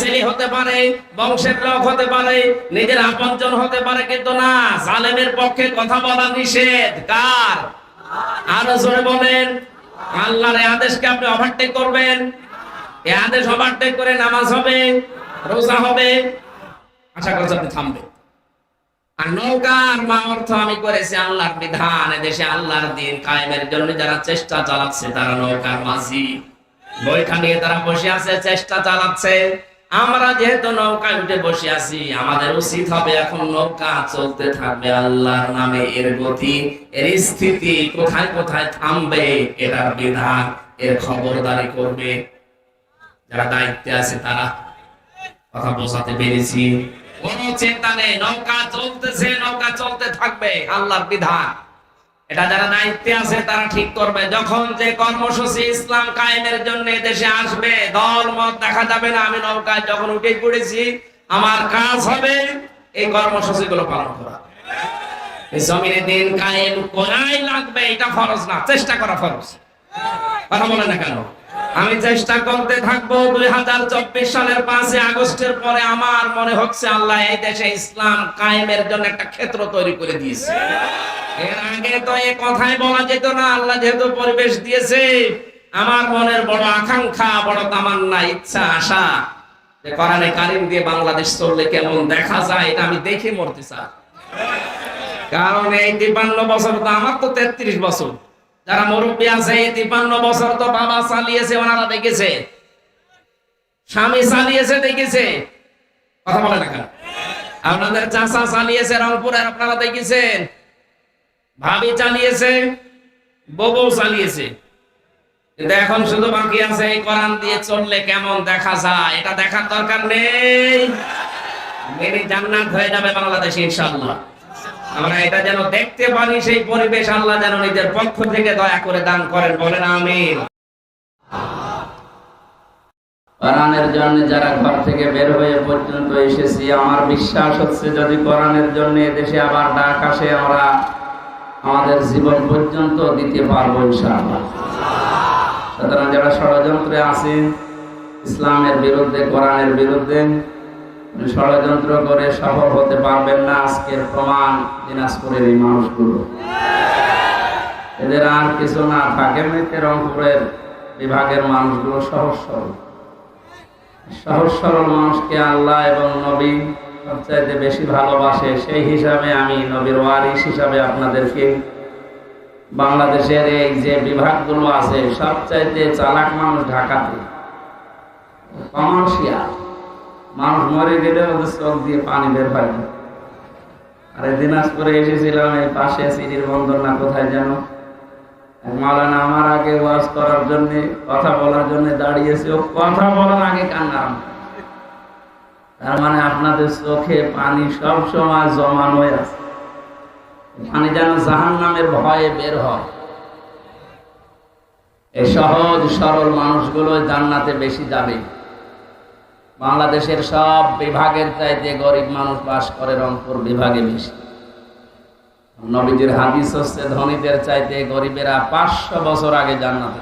ছেলে হতে পারে, বংশের লোক হতে পারে, নিজের আপনজন হতে পারে, কিন্তু না, জালেমের পক্ষে কথা বলা নিষেধ। কার? আরও জোরে বলেন। আল্লাহর আদেশকে আপনি ওভারটেক করবেন। এই আদেশ ওভারটেক করে নামাজ হবে, রোজা হবে। আশা করছি আপনি থামবেন। আর নৌকার মা অর্থ আমি করেছি আল্লাহর বিধান। দেশে আল্লাহর দিন কায়েমের জন্য যারা চেষ্টা চালাচ্ছে, তারা নৌকার মাঝি। বইখা নিয়ে তারা বসে আছে, চেষ্টা চালাচ্ছে। আমরা যেহেতু নৌকায় উঠে বসে আছি, আমাদের উচিত হবে এখন নৌকা চলতে থাকবে আল্লাহর নামে। এর গতি, এর স্থিতি কোথায় কোথায় থামবে, এটার বিধান এর খবরদারি করবে। যারা দায়িত্বে আছে তারা কথা বোঝাতে পেরেছি। কোন চিন্তা নেই, নৌকা চলতেছে, নৌকা চলতে থাকবে, আল্লাহর বিধান। এটা যারা দায়িত্বে আছে, তারা ঠিক করবে। যখন যে কর্মসূচি ইসলাম কায়েমের জন্য দেশে আসবে, দল মত দেখা যাবে না। আমি নৌকায় যখন উঠে পড়েছি, আমার কাজ হবে এই কর্মসূচি গুলো পালন করা। জমিনে দিন কায়েম করাই লাগবে, এটা ফরজ না, চেষ্টা করা ফরজ। কথা বলে না কেন? আমি চেষ্টা করতে থাকব দুই হাজার চব্বিশ সালের পাঁচই আগস্টের পরে আমার মনে হচ্ছে আল্লাহ এই দেশে ইসলাম কায়েমের জন্য একটা ক্ষেত্র তৈরি করে দিয়েছে। এর আগে তো এ কথাই বলা যেত না, আল্লাহ যেহেতু পরিবেশ দিয়েছে, আমার মনের বড় আকাঙ্ক্ষা, বড় তামান্না, ইচ্ছা, আশা যে কোরআনে কারিম দিয়ে বাংলাদেশ চললে কেমন দেখা যায় এটা আমি দেখে মরতে চাই। কারণ এই তিপান্ন বছর তো আমার তো তেত্রিশ বছর। যারা মুরব্বী আছে, এই তিপান্ন বছর তো বাবা চালিয়েছে, ওনারা দেখেছে। স্বামী চালিয়েছে, দেখেছে। কথা বলে না আপনাদের চাষা চালিয়েছে রংপুরের আপনারা দেখেছেন? ভাবি চালিয়েছে, বউ চালিয়েছে। কিন্তু এখন শুধু বাকি আছে কোরআন দিয়ে চললে কেমন দেখা যায়? এটা দেখার দরকার নেই। মেনে জান্নাত হয়ে যাবে বাংলাদেশে, ইনশাআল্লাহ। আমরা এটা যেন দেখতে পারি, সেই পরিবেশ আল্লাহ যেন নিজের পক্ষ থেকে দয়া করে দান করেন। বলেন আমিন। কোরআনের জন্য যারা ঘর থেকে বের হয়ে পর্যন্ত এসেছি, আমার বিশ্বাস হচ্ছে যদি কোরআনের জন্য দেশে আবার ডাক আসে, আমরা আমাদের জীবন পর্যন্ত দিতে পারব সুতরাং যারা ষড়যন্ত্রে আছেন, ইসলামের বিরুদ্ধে, কোরআনের বিরুদ্ধে ষড়যন্ত্র করে সফল হতে পারবেন না আজকের প্রমাণ দিনাজপুরের এই মানুষগুলো। এদের আর কিছু না থাকে এমনিতে রংপুরের বিভাগের মানুষগুলো সহজ সরল। সহজ সরল মানুষকে আল্লাহ এবং নবী সবচাইতে বেশি ভালোবাসে, সেই হিসাবে আমি নবীর ওয়ারিস হিসাবে আপনাদেরকে বাংলাদেশের এই যে বিভাগগুলো আছে, সবচাইতে চালাক মানুষ ঢাকাতে। কমার্শিয়াল। মানুষ মরে গেলে ওদের চোখ দিয়ে পানি বের হয়। না আর দিনাজপুরে এসেছিলাম, এই পাশে সিটির বন্দর না কোথায় যেন? এক মাওলানা আমার আগে ওয়াজ করার জন্য, কথা বলার জন্য দাঁড়িয়েছে। ও কথা বলার আগে কান্না তার মানে আপনাদের চোখে পানি সব সময় জমানো হয়ে আছে। পানি যেন জাহান নামের ভয়ে বের হয়। এই সহজ সরল মানুষগুলো জান্নাতে বেশি যাবে বাংলাদেশের সব বিভাগের চাইতে গরিব মানুষ বাস করে রংপুর বিভাগে বেশি। নবীজির হাদিস হচ্ছে, ধনীদের চাইতে গরিবেরা পাঁচশো বছর আগে জান্নাতে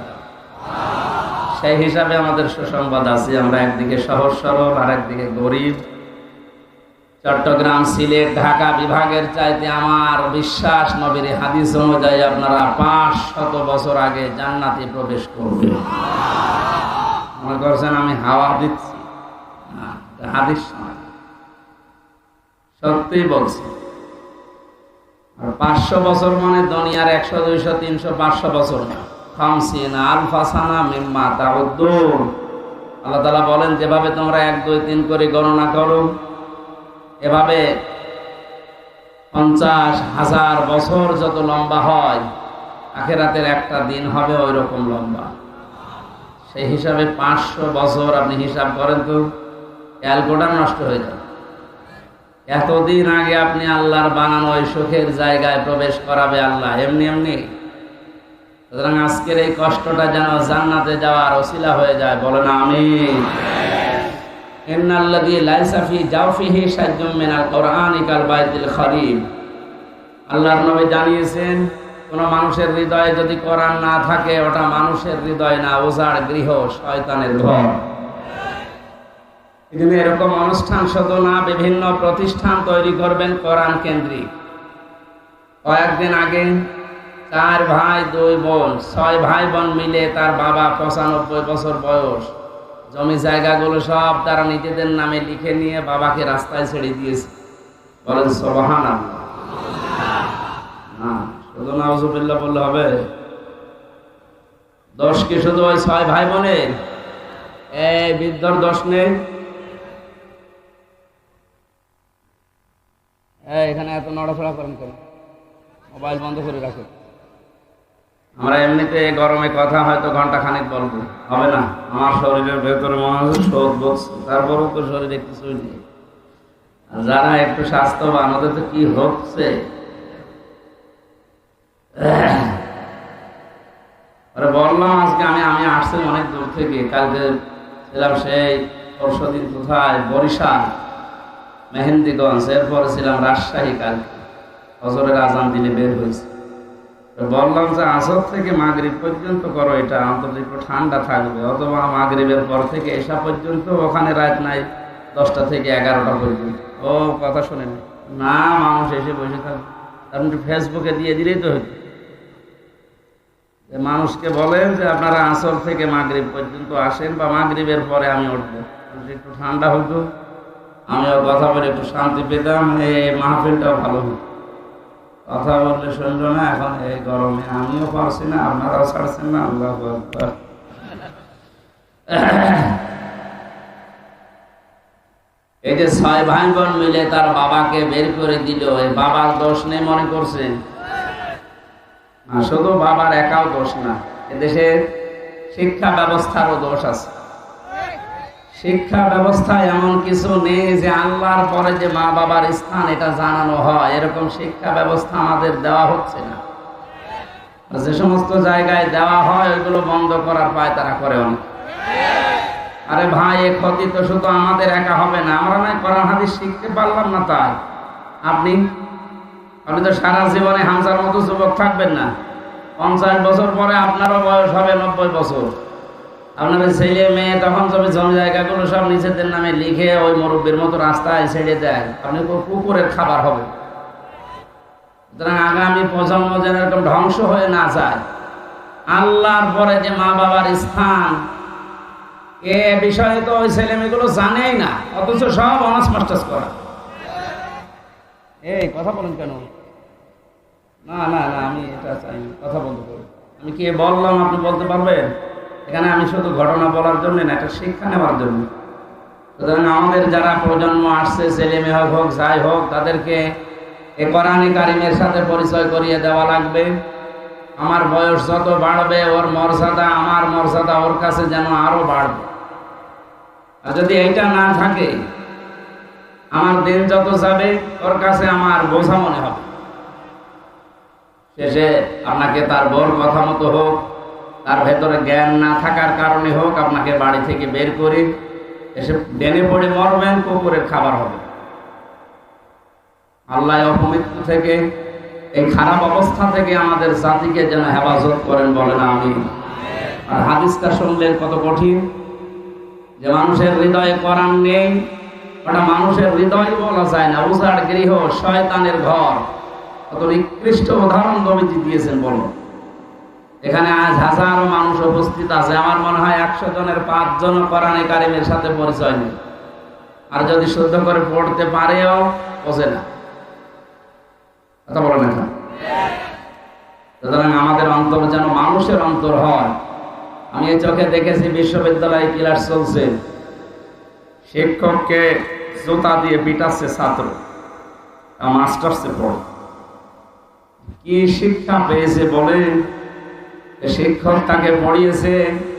সেই হিসাবে আমাদের সুসংবাদ আছে, আমরা একদিকে সহজ সরল আর একদিকে গরিব। চট্টগ্রাম, সিলেট, ঢাকা বিভাগের চাইতে আমার বিশ্বাস নবীর হাদিস অনুযায়ী আপনারা পাঁচ শত বছর আগে জান্নাতে প্রবেশ করবেন মনে করছেন আমি হাওয়া দিচ্ছি? হাদিস নয়। বলছি। পাঁচশো বছর মানে দুনিয়ার একশো, দুইশো, তিনশো, পাঁচশো বছর না। খামসিন আলফাসানা মিম্মা আল্লাহ তালা বলেন, যেভাবে তোমরা এক, দুই, তিন করে গণনা করো, এভাবে পঞ্চাশ হাজার বছর যত লম্বা হয়, আখেরাতের একটা দিন হবে ওই রকম লম্বা। সেই হিসাবে পাঁচশো বছর আপনি হিসাব করেন তো। ক্যালকুলেটার নষ্ট হয়ে যাবে। এতদিন আগে আপনি আল্লাহর বানানো ওই সুখের জায়গায় প্রবেশ করাবে আল্লাহ, এমনি এমনি। সুতরাং আজকের এই কষ্টটা যেন জান্নাতে যাওয়ার অসিলা হয়ে যায় আমি কাল বাইতুল খরিম আল্লাহর নবী জানিয়েছেন, কোন মানুষের হৃদয়ে যদি কোরআন না থাকে, ওটা মানুষের হৃদয় না ওজার গৃহ, শয়তানের ঘর। এই জন্য এরকম অনুষ্ঠান শুধু না বিভিন্ন প্রতিষ্ঠান তৈরি করবেন কোরআন কেন্দ্রিক। কয়েকদিন আগে চার ভাই, দুই বোন, ছয় ভাই বোন মিলে তার বাবা পঁচানব্বই বছর বয়স। জমি জায়গাগুলো সব তারা নিজেদের নামে লিখে নিয়ে বাবাকে রাস্তায় ছেড়ে দিয়েছে। বলেন সবহান না বললে হবে। দশ কি শুধু ওই ছয় ভাই বোনের এই বৃদ্ধর দশ নেই। এই, এখানে এত নড়াচড়া করেন কেন? মোবাইল বন্ধ করে রাখো আমরা এমনিতে গরমে কথা হয়তো ঘণ্টা খানেক বলব। হবে না? আমার শরীরের ভেতরে মনে হচ্ছে শোধ বলছে তারপরেও তো শরীরে কিছুই নেই। যারা একটু স্বাস্থ্যবান ওদের তো কি হচ্ছে? বললাম আজকে আমি আমি আসছি অনেক দূর থেকে। কালকে ছিলাম সেই পরশু দিন কোথায়? বরিশাল। মেহেন্দিগঞ্জ এরপরে ছিলাম রাজশাহী কালকে হজরের আজান দিলে বের হয়েছে। বললাম যে আসর থেকে মাগরিব পর্যন্ত করো, এটা অন্তত একটু ঠান্ডা থাকবে। অথবা মাগরিবের পর থেকে এসা পর্যন্ত, ওখানে রাত নাই, দশটা থেকে এগারোটা পর্যন্ত। ও, কথা শোনেন না। মানুষ এসে বসে থাকবে। আপনি ফেসবুকে দিয়ে দিলেই তো যে মানুষকে বলেন যে আপনারা আসর থেকে মাগরিব পর্যন্ত আসেন বা মাগরিবের পরে আমি উঠবো। একটু ঠান্ডা হতো আমিও কথা বলে, একটু শান্তি পেতাম, এই মাহফিলটাও ভালো হতো। কথা বললে শুনলো না, এখন এই গরমে আমিও পারছি না, আপনারাও ছাড়ছেন না, আল্লাহ। এই যে ছয় ভাই বোন মিলে তার বাবাকে বের করে দিল, এই বাবার দোষ নেই মনে করছে শুধু বাবার একাও দোষ না এদেশে শিক্ষা ব্যবস্থারও দোষ আছে। শিক্ষা ব্যবস্থায় এমন কিছু নেই যে আল্লাহর পরে যে মা বাবার স্থান এটা জানানো হয়। এরকম শিক্ষা ব্যবস্থা আমাদের দেওয়া হচ্ছে না। যে সমস্ত জায়গায় দেওয়া হয়, ওইগুলো বন্ধ করার পায় তারা করে অনেক। আরে ভাই, এ ক্ষতি তো শুধু আমাদের একা হবে না, আমরা না কোরআন হাদিস শিখতে পারলাম না তাই। আপনি? আপনি তো সারা জীবনে হামসার মতো যুবক থাকবেন না। পঞ্চাশ বছর পরে আপনারও বয়স হবে নব্বই বছর। আপনার ছেলে মেয়ে, তখন সব জমি জায়গাগুলো সব নিজেদের নামে লিখে ওই মুরব্বীর মতো রাস্তায় ছেড়ে দেয়। আপনি কুকুরের খাবার হবে। সুতরাং আগামী প্রজন্ম যেন এরকম ধ্বংস হয়ে না যায়। আল্লাহর পরে যে মা বাবার স্থান, এ বিষয়ে তো ওই ছেলে মেয়েগুলো জানেই না, অথচ সব অনার্স মাস্টার্স করা এই, কথা বলেন কেন? না না না, আমি এটা চাই। কথা বলতে পারি আমি কি বললাম, আপনি বলতে পারবেন? এখানে আমি শুধু ঘটনা বলার জন্য না একটা শিক্ষা নেওয়ার জন্য। সুতরাং আমাদের যারা প্রজন্ম আসছে, ছেলে মেয়ে হোক হোক, যাই হোক, তাদেরকে এ কোরআনে কারিমের সাথে পরিচয় করিয়ে দেওয়া লাগবে। আমার বয়স যত বাড়বে, ওর মর্যাদা, আমার মর্যাদা ওর কাছে যেন আরও বাড়বে। আর যদি এইটা না থাকে, আমার দিন যত যাবে, ওর কাছে আমার বোঝা মনে হবে। শেষে আপনাকে তার বোর কথা মতো হোক তার ভেতরে জ্ঞান না থাকার কারণে হোক আপনাকে বাড়ি থেকে বের করে এসে ডেনে পড়ে মরবেন, কুকুরের খাবার হবে। আল্লাহ অপমৃত্যু থেকে, এই খারাপ অবস্থা থেকে আমাদের জাতিকে যেন হেফাজত করেন বলেন আমি আর হাদিসটা শুনলেন কত কঠিন, যে মানুষের হৃদয়ে কোরআন নেই, ওটা মানুষের হৃদয় বলা যায় না। উজাড় গৃহ, শয়তানের ঘর। কত নিকৃষ্ট উদাহরণ দিয়েছেন বলো এখানে আজ হাজারো মানুষ উপস্থিত আছে। আমার মনে হয় একশো জনের পাঁচ জন কোরআনে কারিমের সাথে পরিচয় নেই। আর যদি শুদ্ধ করে পড়তে পারেও বোঝে না। সুতরাং আমাদের অন্তর যেন মানুষের অন্তর হয়। আমি এই চোখে দেখেছি বিশ্ববিদ্যালয়ে ক্লাস চলছে। শিক্ষককে জুতা দিয়ে পিটাচ্ছে ছাত্র। মাস্টার্সে পড়ে। কি শিক্ষা পেয়েছে বলে শিক্ষক তাকে পড়িয়েছে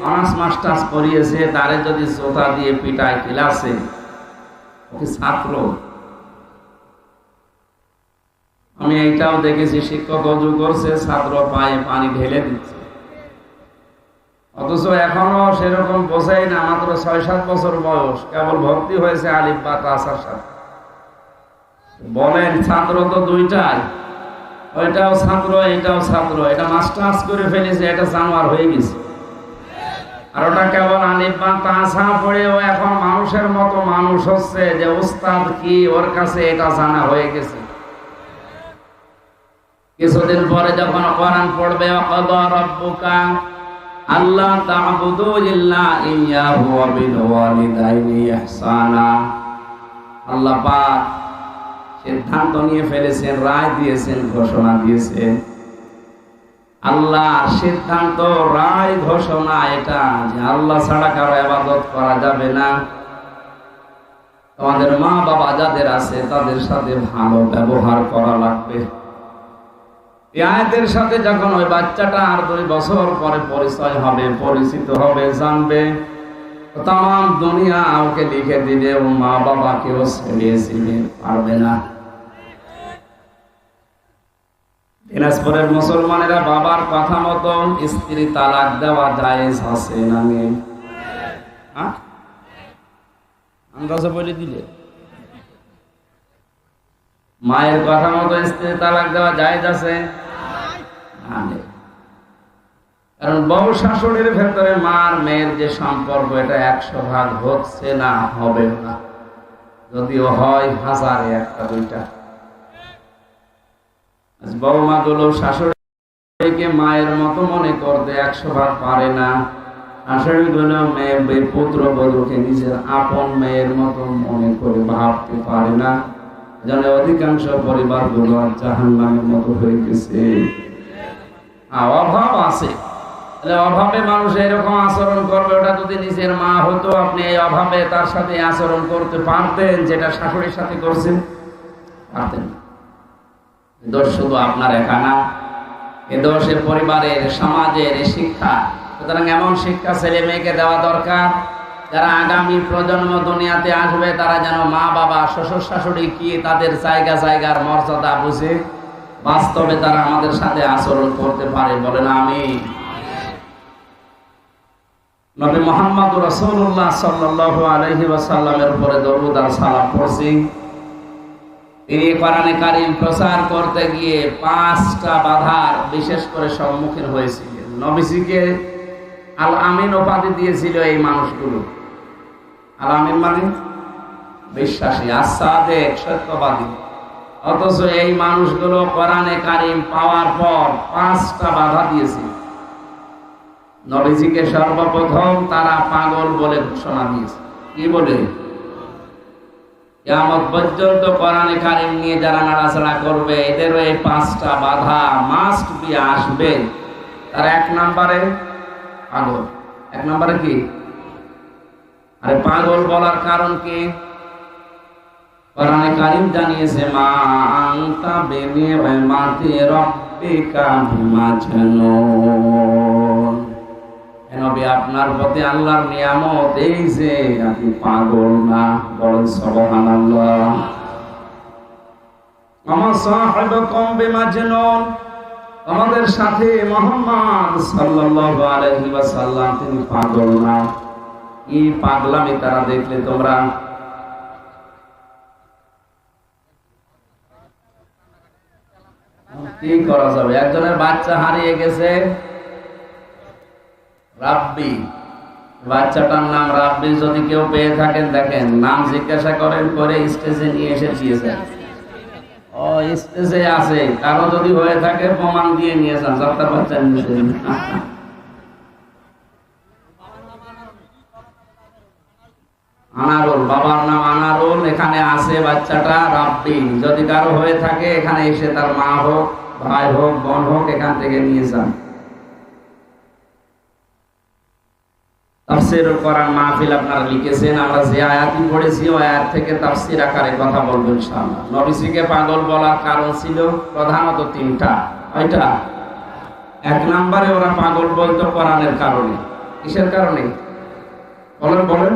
অনার্স মাস্টার্স করিয়েছে তারে যদি জোতা দিয়ে পিটায় ক্লাসে ছাত্র? আমি এইটাও দেখেছি, শিক্ষক অজু করছে, ছাত্র পায়ে পানি ঢেলে দিচ্ছে। অথচ এখনও সেরকম বোঝাই না, মাত্র ছয় সাত বছর বয়স, কেবল ভর্তি হয়েছে আলিফ বা তাসার সাথে। বলেন, ছাত্র তো দুইটাই। ওইটাও ছাত্র এটাও ছাত্র এটা মাস্টার্স করে ফেলেছে, এটা জানোয়ার হয়ে গেছে। আর ওটা কেবল আলিফ বা তাসা পড়েও এখন মানুষের মতো মানুষ হচ্ছে যে উস্তাদ কি ওর কাছে এটা জানা হয়ে গেছে। কিছুদিন পরে যখন কোরআন পড়বে রব্বুকা আল্লাহ তা'বুদু ইল্লা ইয়াহু ওয়া বিল ওয়ালিদাইনি ইহসানা। আল্লাহ পাক সিদ্ধান্ত নিয়ে ফেলেছেন, রায় দিয়েছেন, ঘোষণা দিয়েছেন। আল্লাহ সিদ্ধান্ত, রায় ঘোষণা এটা যে আল্লাহ ছাড়া কারও আবাদত করা যাবে না। তোমাদের মা বাবা যাদের আছে, তাদের সাথে ভালো ব্যবহার করা লাগবে। আয়াতের সাথে যখন ওই বাচ্চাটা আর দুই বছর পরে পরিচয় হবে, পরিচিত হবে, জানবে তাম দুনিয়া ওকে লিখে দিলে ও মা বাবাকেও ছেড়িয়ে ছিঁড়ে পারবে না। দিনাজপুরের মুসলমানেরা বাবার কথা মতো স্ত্রী তালাক দেওয়া জায়েজ আছে না হ্যাঁ? আন্দাজে বলে দিলে। মায়ের কথা মতো স্ত্রী তালাক দেওয়া জায়েজ আছে কারণ বহু শাসনের ভেতরে মার মেয়ের যে সম্পর্ক, এটা একশো ভাগ হচ্ছে না, হবে না। যদিও হয় হাজারে একটা দুইটা। শাশুড়িকে মায়ের মতো মনে করতে একশো ভাগ পারে না। মেয়ে পুত্র বধূকে নিজের আপন মেয়ের মতো মনে করে ভাবতে পারে না। জানে অধিকাংশ মতো হয়ে গেছে। অভাব আছে। অভাবে মানুষ এরকম আচরণ করবে, ওটা যদি নিজের মা হতো, আপনি এই অভাবে তার সাথে আচরণ করতে পারতেন, যেটা শাশুড়ির সাথে করছেন, পারতেন না। দোষ শুধু আপনার একা না এ দোষ এ পরিবারের, সমাজের শিক্ষা। সুতরাং এমন শিক্ষা ছেলে মেয়েকে দেওয়া দরকার, যারা আগামী প্রজন্ম দুনিয়াতে আসবে, তারা যেন মা, বাবা, শ্বশুর, শাশুড়ি কি তাদের জায়গা, জায়গার মর্যাদা বুঝে, বাস্তবে তারা আমাদের সাথে আচরণ করতে পারে বলেন আমি নবী মোহাম্মদ রসুল্লাহ সাল্লাহ আলহি ওয়াসাল্লামের উপরে দরুদ সালাম পড়ছি। তিনি কোরআনে কারিম প্রচার করতে গিয়ে পাঁচটা বাধার বিশেষ করে সম্মুখীন হয়েছিলেন নবীজিকে আল আমিন উপাধি দিয়েছিল এই মানুষগুলো। আল আমিন মানে বিশ্বাসী, আসাদেক, সত্যবাদী। অথচ এই মানুষগুলো কোরআনে কারিম পাওয়ার পর পাঁচটা বাধা দিয়েছিল। নবীজিকে সর্বপ্রথম তারা পাগল বলে ঘোষণা দিয়েছে। কি বলে? কিয়ামত পর্যন্ত কোরআনে কারিম নিয়ে যারা নাড়াচাড়া করবে এই পাঁচটা বাধা মাস্ট বি আসবে। তার এক নম্বরে পাগল। এক নম্বরে কি? আরে পাগল বলার কারণ কি? কোরআনে কারিম জানিয়েছে, মা আনতা বিনিমাতি রাব্বিকা বিমাজনুন এ আপনার প্রতি আল্লাহর নিয়ামত, এই যে আপনি পাগল না বিমাজনুন। আমাদের সাথে মোহাম্মদ তিনি পাগল না। কি পাগলামি তারা দেখলে তোমরা? কি করা যাবে? একজনের বাচ্চা হারিয়ে গেছে। রাব্বি, বাচ্চাটার নাম রাব্বি যদি কেউ পেয়ে থাকেন, দেখেন, নাম জিজ্ঞাসা করেন, করে স্টেজে নিয়ে এসে দিয়েছেন ও, স্টেজে আছে, কারও যদি হয়ে থাকে, প্রমাণ দিয়ে নিয়েছেন সপ্তাহ বাচ্চা নিয়েছেন আনারুল, বাবার নাম আনারুল, এখানে আছে বাচ্চাটা রাব্বি। যদি কারও হয়ে থাকে, এখানে এসে তার মা হোক, ভাই হোক, বোন হোক, এখান থেকে নিয়ে যান। তাফসির কোরআন মাহফিল আপনারা লিখেছেন, আমরা যে আয়াতি পড়েছি, ওই আয়াত থেকে তাফসির আকারে কথা বলব ইনশাআল্লাহ। নবীজিকে পাগল বলার কারণ ছিল প্রধানত তিনটা। ওইটা এক নম্বরে ওরা পাগল বলতো কোরআনের কারণে। কিসের কারণে? বলেন বলেন।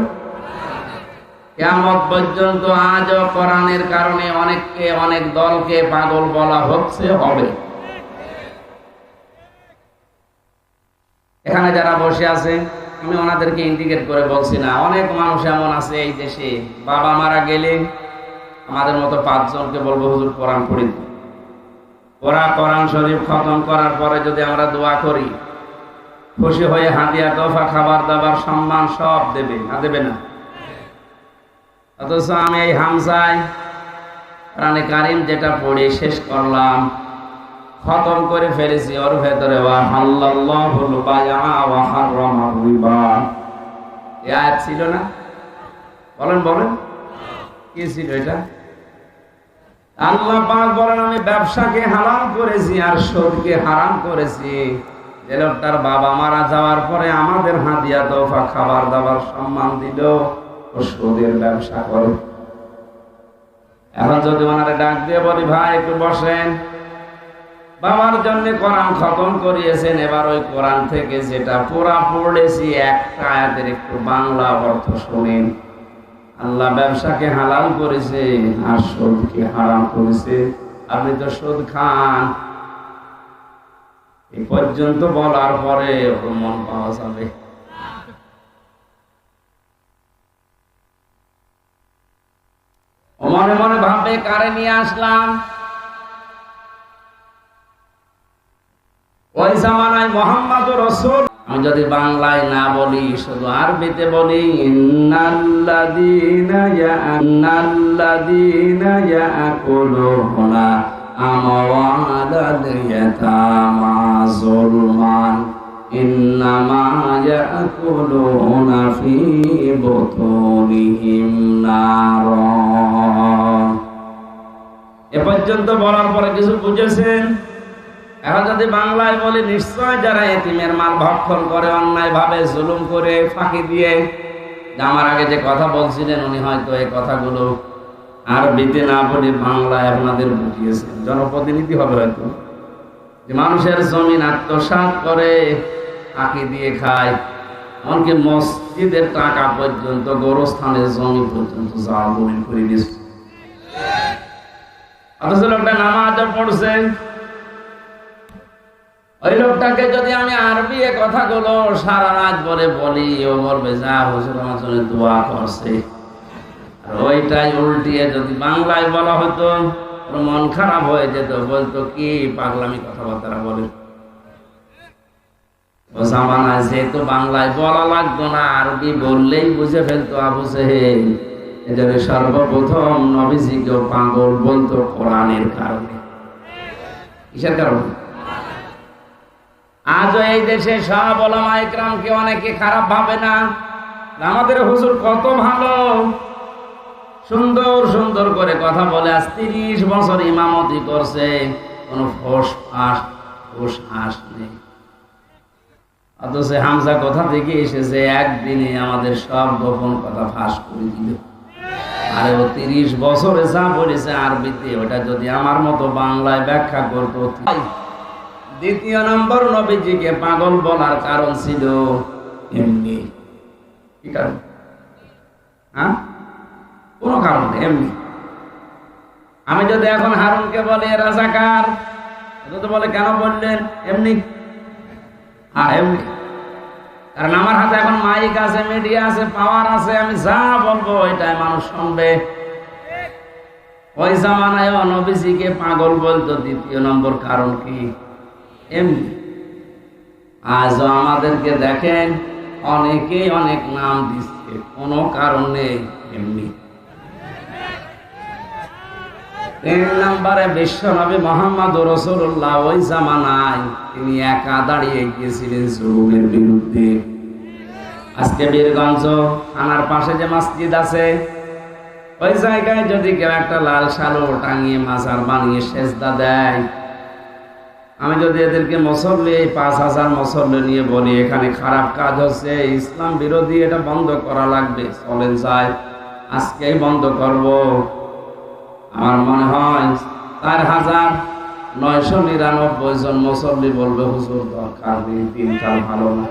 কেয়ামত পর্যন্ত আজও কোরআনের কারণে অনেককে, অনেক দলকে পাগল বলা হচ্ছে, হবে। এখানে যারা বসে আছে আমি ওনাদেরকে ইন্ডিকেট করে বলছি না। অনেক মানুষ এমন আছে এই দেশে। বাবা মারা গেলে আমাদের মতো পাঁচজনকে বলব, হুজুর, কোরআন পড়ি দিন। ওরা কোরআন শরীফ খতম করার পরে যদি আমরা দোয়া করি, খুশি হয়ে হাদিয়া, তোফা, খাবার, দাবার, সম্মান সব দেবে, না দেবে না? অথচ আমি এই হামসায় প্রাণে কারিম যেটা পড়ে শেষ করলাম। খতম করে ফেলেছি। ওর ভেতরে ওয়া হাল্লাল্লাহুল ওয়া রিবা। ছিল না? বলেন বলেন। কি ছিল এটা? আল্লাহ পাক বলেন, আমি ব্যবসাকে করেছি আর সুদকে হারাম করেছি। যে লোকটার বাবা মারা যাওয়ার পরে আমাদের হাদিয়া তোফা খাবার দাবার সম্মান দিল সুদের ব্যবসা করে। এখন যদি ওনারে ডাক দিয়ে বলি, ভাই, একটু বসেন। বাবার জন্য কোরআন খতম করিয়েছেন, এবার ওই কোরআন থেকে যেটা পুরা পড়েছি, একটা আয়াতের একটু বাংলা অর্থ শুনেন। আল্লাহ ব্যবসাকে হালাল করেছে, আর সুদকে হারাম করেছে। আপনি তো সুদ খান। এই পর্যন্ত বলার পরে ওর মন পাওয়া যাবে। মনে মনে ভাববে কারে নিয়ে আসলাম? ওই জামানায় মোহাম্মদ রসুল। আমি যদি বাংলায় না বলি, শুধু আরবিতে বলি এ পর্যন্ত বলার পরে কিছু বুঝেছেন? এখন যদি বাংলায় বলি, নিশ্চয় যারা এতিমের মাল ভক্ষণ করে অন্যায় ভাবে জুলুম করে, ফাঁকি দিয়ে আমার আগে যে কথা বলছিলেন, উনি হয়তো এই কথাগুলো আরবিতে না বলে বাংলায় আপনাদের বুঝিয়েছেন। জনপ্রতিনিধি হবে হয়তো। যে মানুষের জমিন আত্মসাৎ করে, ফাঁকি দিয়ে খায়, এমনকি মসজিদের টাকা পর্যন্ত, গোরস্থানের জমি পর্যন্ত যাওয়া দলিল করে দিচ্ছে অথচ লোকটা নামাজ পড়ছে। ওই লোকটাকে যদি আমি আরবি কথাগুলো সারা রাত বলে বলি, ও বলবে, যা হুজুর আমার দোয়া করছে। আর ওইটাই উল্টিয়ে যদি বাংলায় বলা হতো মন খারাপ হয়ে যেত, বলতো, কি পাগলামি কথাবার্তা বলে? জামানায় যেহেতু বাংলায় বলা লাগতো না, আরবি বললেই বুঝে ফেলতো আবু সেহেল এজন্য সর্বপ্রথম নবীজিকেও পাগল বলতো কোরআনের কারণে। কিসের কারণে? আজও এই দেশে সব ওলামা ইকরামকে অনেকে খারাপ ভাবে না? আমাদের হুজুর কত ভালো। সুন্দর সুন্দর করে কথা বলে আজ তিরিশ বছর ইমামতি করছে। কোনো ফোস ফাঁস, ফোস হাস নেই। অথচ হামজা কোথা থেকে এসেছে? একদিনে আমাদের সব গোপন কথা ফাঁস করে দিল। আরে ও তিরিশ বছরে যা বলেছে আরবিতে, ওটা যদি আমার মতো বাংলায় ব্যাখ্যা করতো দ্বিতীয় নম্বর নবীজিকে পাগল বলার কারণ ছিল এমনি। কি কারণ? হ্যাঁ? কোন কারণ এমনি। আমি যদি এখন হারুনকে বলি, রাজাকার বলে, কেন বললেন? এমনি। হ্যাঁ এমনি। কারণ আমার হাতে এখন মাইক আছে, মিডিয়া আছে, পাওয়ার আছে, আমি যা বলব ওইটাই মানুষ শুনবে। ওই জামানায় নবীজিকে পাগল বলতো, দ্বিতীয় নম্বর কারণ কি? এমনি আজও আমাদেরকে দেখেন, অনেকেই অনেক নাম দিচ্ছে, কোনো এমনি। তিন নম্বরে বিশ্ব নবী মোহাম্মদ রসুল্লাহ ওই জামানায় তিনি একা দাঁড়িয়ে গিয়েছিলেন জুলুমের বিরুদ্ধে। আজকে বীরগঞ্জ, থানার পাশে যে মসজিদ আছে, ওই জায়গায় যদি কেউ একটা লাল সালো টাঙিয়ে মাজার বানিয়ে সেজদা দেয় আমি যদি এদেরকে মসল্লি এই পাঁচ হাজার মসল্লি নিয়ে বলি, এখানে খারাপ কাজ হচ্ছে, ইসলাম বিরোধী, এটা বন্ধ করা লাগবে। চলেন যায় আজকেই বন্ধ করব। আমার মনে হয় চার হাজার নয়শো নিরানব্বই জন মুসল্লি বলবে, হুজুর, দরকার নেই, দিনকাল ভালো না।